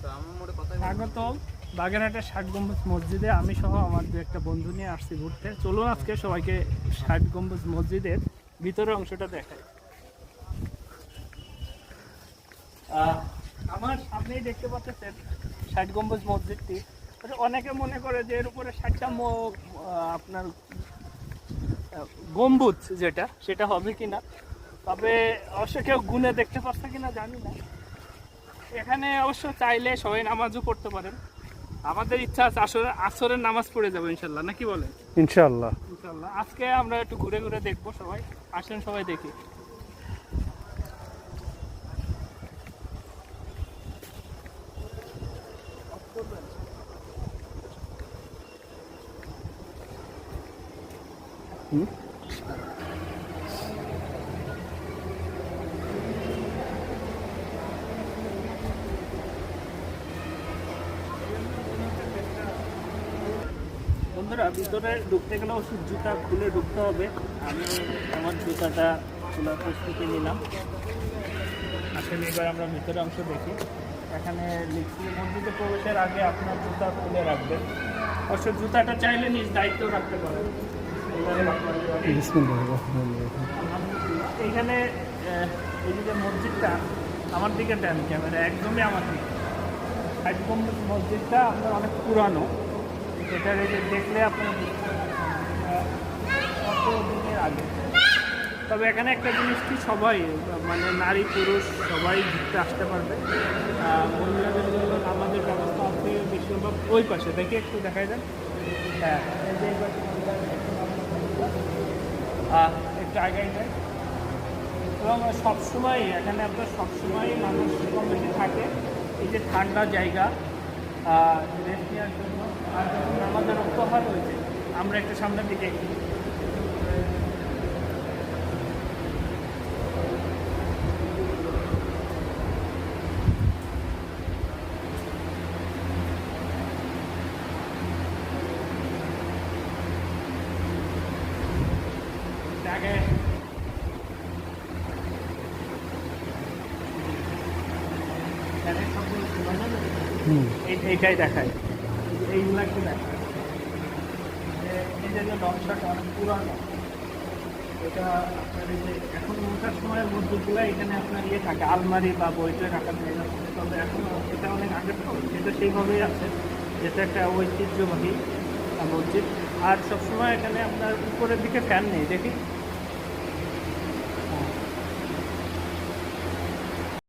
স্বাগত বাগেরহাটের ষাট গম্বুজ মসজিদে আমি সহ আমার দু একটা বন্ধু নিয়ে আসছি ঘুরতে। চলুন আজকে সবাইকে ষাট গম্বুজ মসজিদের ভিতরের অংশটা দেখাই। আমার সামনেই দেখতে পাচ্ছেন ষাট গম্বুজ মসজিদটি। তবে অনেকে মনে করে যে এর উপরে ষাটটা আপনার গম্বুজ যেটা, সেটা হবে কিনা? তবে অবশ্য কেউ গুনে দেখতে পাচ্ছে কিনা জানি না। এখানে অবশ্য চাইলে সবাই নামাজও পড়তে পারেন। আমাদের ইচ্ছা আছে আসলে আসরের নামাজ পড়ে যাব ইনশাল্লাহ নাকি বলেন? ইনশাআল্লাহ ইনশাল্লাহ। আজকে আমরা একটু ঘুরে ঘুরে দেখব সবাই। আসেন সবাই দেখি। হুম? বন্ধুরা ভিতরে ঢুকতে গেলে ওষুধ জুতা খুলে ঢুকতে হবে। আমি আমার জুতাটা খোলার প্রস্তুতি নিলাম। আসলে এবার আমরা ভিতরে অংশ দেখি। এখানে মসজিদে প্রবেশের আগে আপনার জুতা খুলে রাখবেন। অবশ্য জুতাটা চাইলে নিজ দায়িত্ব রাখতে পারেন। এইখানে এই যে মসজিদটা, আমার দিকে দেন ক্যামেরা, একদমই আমার দিকে। গম্বুজ মসজিদটা আপনার অনেক পুরানো। এটার এই যে দেখলে আপনার কত দিনের আগে। তবে এখানে একটা জিনিস কি, সবাই মানে নারী, পুরুষ, সবাই ঘুরতে আসতে পারবে। মহিলাদের জন্য আমাদের ব্যবস্থা আছে বেশিরভাগ ওই পাশে। দেখে একটু দেখাই দেন। হ্যাঁ একটু আগাই যায় এবং সবসময়, এখানে আপনার সবসময় মানুষ কম বেশি থাকে। এই যে ঠান্ডা জায়গা রেস্ট জন্য আর আমাদের উপহার হয়েছে আমরা একটু সামনের দিকে এগিয়ে এইটাই দেখায়। এইগুলা নকশাটা অনেক পুরানো, এটা আপনার এই যে এখন এখানে আপনার ইয়ে থাকে, আলমারি বা বইতে তবে এটা অনেক আগের সেইভাবেই আছে। যেটা একটা ঐতিহ্যবাহী মসজিদ। আর সবসময় এখানে আপনার উপরের দিকে ফ্যান নেই, দেখি।